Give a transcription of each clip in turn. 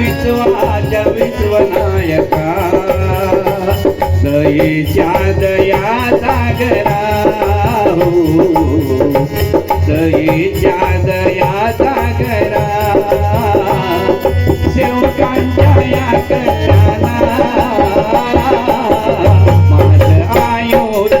विश्वाच्या विश्वनायका. दयेच्या दया सागरा हो दयेच्या दया सागरा सेवकांच्या या कशाला माझ आयुष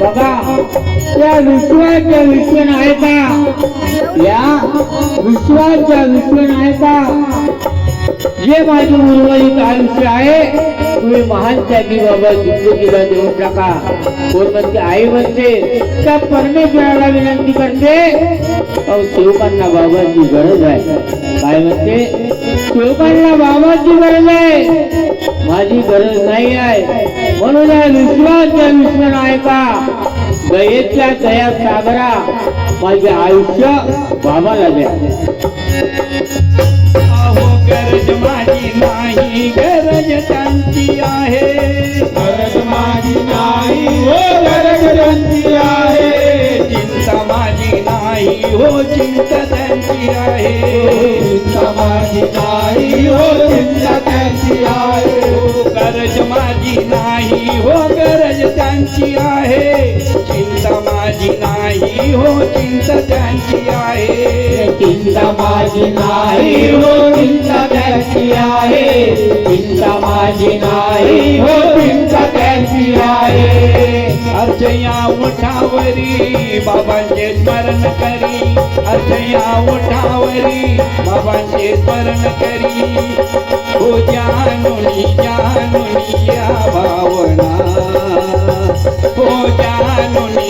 बघा. त्या विश्वाच्या का? या विश्वाच्या विश्व आहे का? जे माझे उर्वरित आयुष्य आहे तुम्ही महान त्यागी बाबा जिंदगीला देऊन टाका कोण म्हणते आई म्हणते त्या परमेश्वराला विनंती करते अहो सेवकांना बाबांची गरज आहे. काय म्हणते सेवकांना बाबाची गरज आहे. माझी गरज नाही आहे. म्हणून या आहे का? दयेच्या दया सागरा माझे आयुष्य बाबाला द्या. हो चिंता त्यांची आहे चिंता माझी नाही हो चिंता त्यांची आहे गरज माझी नाही हो गरज त्यांची आहे चिंता माझी नाही हो चिंता त्यांची आहे. चिंता माझी नाही हो चिंता त्यांची आहे. चिंता माझी नाही हो चिंता त्यांची आहे. अर्चया उठावरी बाबांचे स्मरण करी. अर्चया उठावरी बाबांचे स्मरण करी. हो जानुनी जानुनी या भावना. हो जानुनी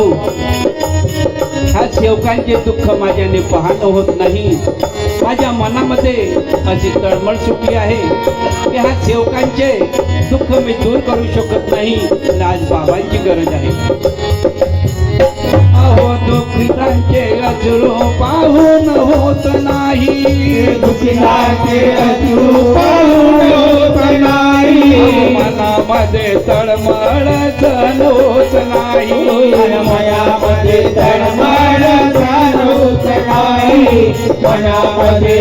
भाऊ ह्या सेवकांचे दुःख माझ्याने पाहणं होत नाही. माझ्या मनामध्ये अशी तळमळ सुटली आहे की ह्या सेवकांचे दुःख मी दूर करू शकत नाही. आज बाबांची गरज आहे. अहो दुःखितांचे अश्रू पाहून होत नाही. दुखीनाचे अश्रू पाहून होत नाही. मनामध्ये तळमळ सहन होत नाही मनामध्ये तळमळ जाणवत नाही मनामध्ये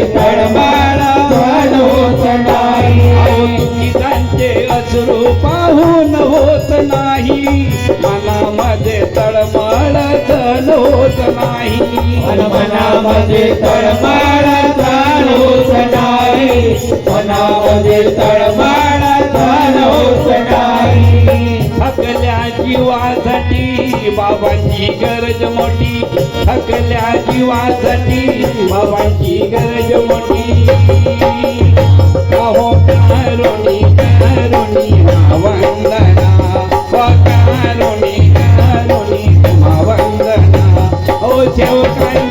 जाणवत नाही अहो दुःखितांचे अश्रू पाहून होत नाही मनामध्ये सहन होत नाही मन मनामध्ये तळमळ जाणवत नाही मनामध्ये तळमळ जाणवत नाही थकल्या जीवासाठी बाबांची गरज मोठी. थकल्या जीवासाठी बाबांची गरज मोठी. अहो करुणी करुणी वंदना व करुणी करुणी वंदना ओ सेवकांच्या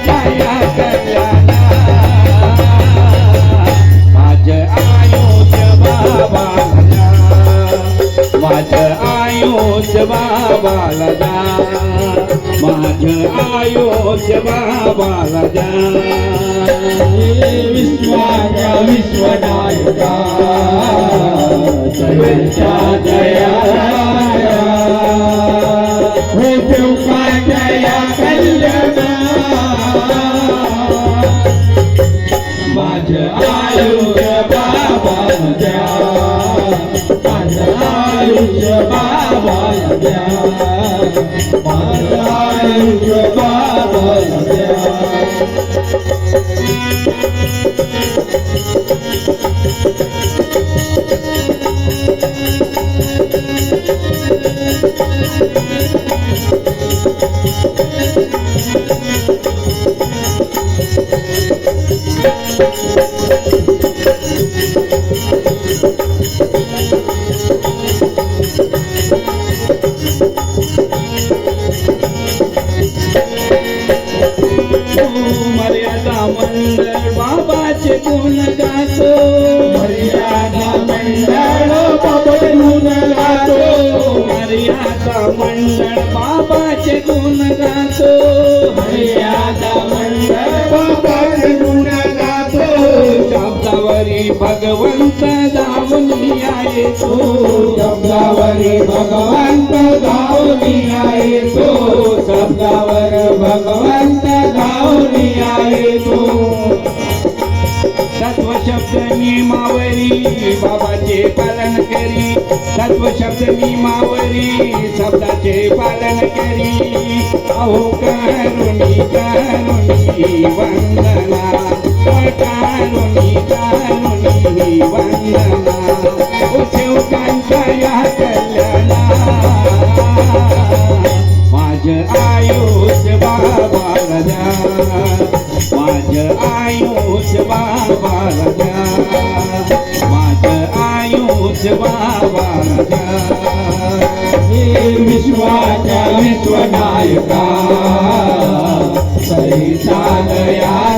बाबाला द्या विश्वाच्या विश्वनायका जयच्या जया Thank you. मर्यादा मंडळ बाबाचे गुण गातो. मर्यादा मंडळ बबडून गातो. मर्यादा मंडळ बाबाचे गुण गातो. मर्यादा मंडळ बाबाचे गुण गातो. शब्दावरी भगवंत धावून आहे तो. शब्दावरी भगवंत धावणी आहे तो. शब्दावर पंत धावणी आले तो. तत्व शब्द नियमावरी बाबाचे पालन करी. तत्व शब्द नियमावरी शब्दाचे पालन करी. अहो करुणी करुणी वंदना माझं आयुष्य बाबाला द्या माझं आयुष्य बाबाला द्या हे विश्वाच्या विश्वनायका. सैतान या